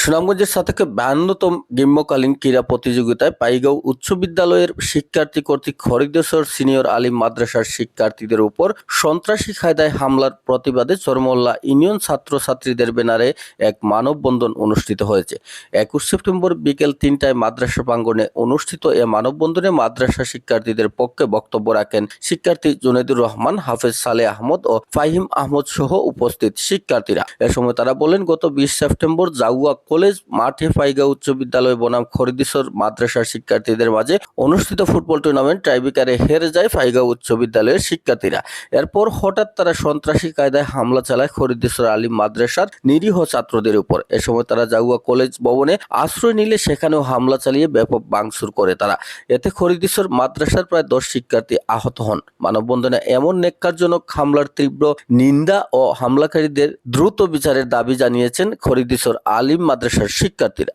সুনামগঞ্জের সাথে বায়ান্নতম গ্রীষ্মকালীন ক্রীড়া প্রতিযোগিতায় পাইগাঁও উচ্চ বিদ্যালয়ের শিক্ষার্থী কর্তৃক হরিদেশ্বর সিনিয়র আলিম মাদ্রাসার শিক্ষার্থীদের উপর সন্ত্রাসী খায়দায় হামলার প্রতিবাদে চরমল্লা ইউনিয়ন ছাত্রছাত্রীদের ব্যানারে এক মানববন্ধন অনুষ্ঠিত হয়েছে। একুশ সেপ্টেম্বর বিকেল তিনটায় মাদ্রাসা প্রাঙ্গণে অনুষ্ঠিত এ মানববন্ধনে মাদ্রাসা শিক্ষার্থীদের পক্ষে বক্তব্য রাখেন শিক্ষার্থী জুনেদুর রহমান, হাফেজ সালে আহমদ ও ফাহিম আহমদ সহ উপস্থিত শিক্ষার্থীরা। এ সময় তারা বলেন, গত বিশ সেপ্টেম্বর জাগুয়া কলেজ, মাঠে পাইগা উচ্চ বিদ্যালয়, বনাম খরিদিসর মাদ্রাসার শিক্ষার্থীদের মাঝে অনুষ্ঠিত ফুটবল টুর্নামেন্ট টাইবিকারে হেরে যায় ফাইগা উচ্চ বিদ্যালয়ের শিক্ষার্থীরা। এরপর হঠাৎ তারা সন্ত্রাসী কায়দায় হামলা চালায় খরিদেশ্বর আলিম মাদ্রাসার নিরীহ ছাত্রদের উপর। এ সময় তারা জাগুয়া কলেজ ভবনে আশ্রয় নিলে সেখানেও হামলা চালিয়ে ব্যাপক ভাঙচুর করে তারা। এতে খরিদেশ্বর মাদ্রাসার প্রায় দশ শিক্ষার্থী আহত হন। মানববন্ধনে এমন নেককারজনক হামলার তীব্র নিন্দা ও হামলাকারীদের দ্রুত বিচারের দাবি জানিয়েছেন খরিদেশ্বর আলিম মাদ্রাসার শিক্ষার্থীরা।